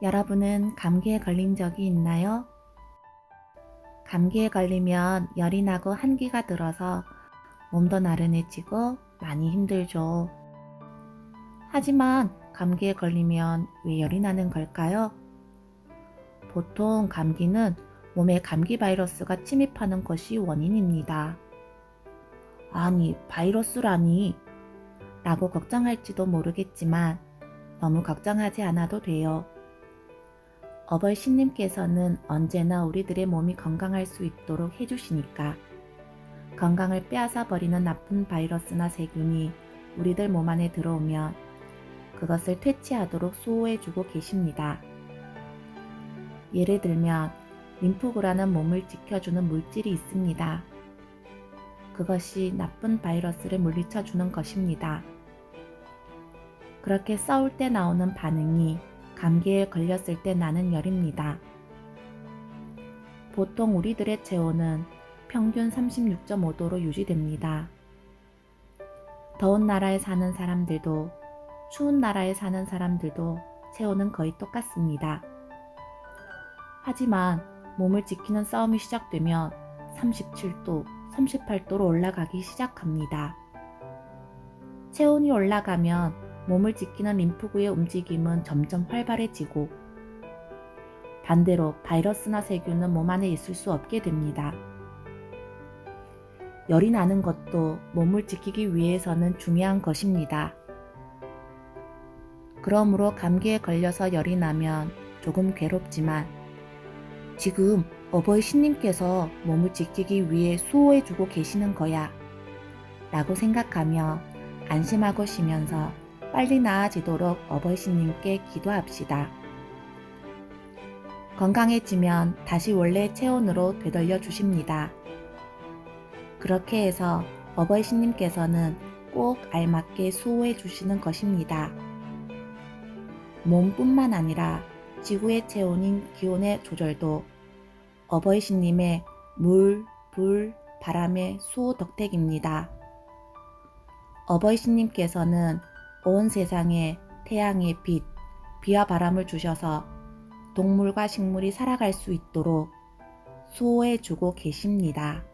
여러분은 감기에 걸린 적이 있나요? 감기에 걸리면 열이 나고 한기가 들어서 몸도 나른해지고 많이 힘들죠. 하지만 감기에 걸리면 왜 열이 나는 걸까요? 보통 감기는 몸에 감기 바이러스가 침입하는 것이 원인입니다. 아니, 바이러스라니. 라고 걱정할지도 모르겠지만 너무 걱정하지 않아도 돼요. 어버이 신님께서는 언제나 우리들의 몸이 건강할 수 있도록 해주시니까 건강을 빼앗아 버리는 나쁜 바이러스나 세균이 우리들 몸 안에 들어오면 그것을 퇴치하도록 수호해주고 계십니다. 예를 들면 림프구라는 몸을 지켜주는 물질이 있습니다. 그것이 나쁜 바이러스를 물리쳐 주는 것입니다. 그렇게 싸울 때 나오는 반응이 감기에 걸렸을 때 나는 열입니다. 보통 우리들의 체온은 평균 36.5도로 유지됩니다. 더운 나라에 사는 사람들도 추운 나라에 사는 사람들도 체온은 거의 똑같습니다. 하지만 몸을 지키는 싸움이 시작되면 37도, 38도로 올라가기 시작합니다. 체온이 올라가면 몸을 지키는 림프구의 움직임은 점점 활발해지고 반대로 바이러스나 세균은 몸 안에 있을 수 없게 됩니다. 열이 나는 것도 몸을 지키기 위해서는 중요한 것입니다. 그러므로 감기에 걸려서 열이 나면 조금 괴롭지만 지금 어버이 신님께서 몸을 지키기 위해 수호해주고 계시는 거야. 라고 생각하며 안심하고 쉬면서 빨리 나아지도록 어버이 신님께 기도합시다. 건강해지면 다시 원래 체온으로 되돌려 주십니다. 그렇게 해서 어버이 신님께서는 꼭 알맞게 수호해 주시는 것입니다. 몸뿐만 아니라 지구의 체온인 기온의 조절도 어버이 신님의 물, 불, 바람의 수호 덕택입니다. 어버이 신님께서는 온 세상에 태양의 빛, 비와 바람을 주셔서 동물과 식물이 살아갈 수 있도록 수호해 주고 계십니다.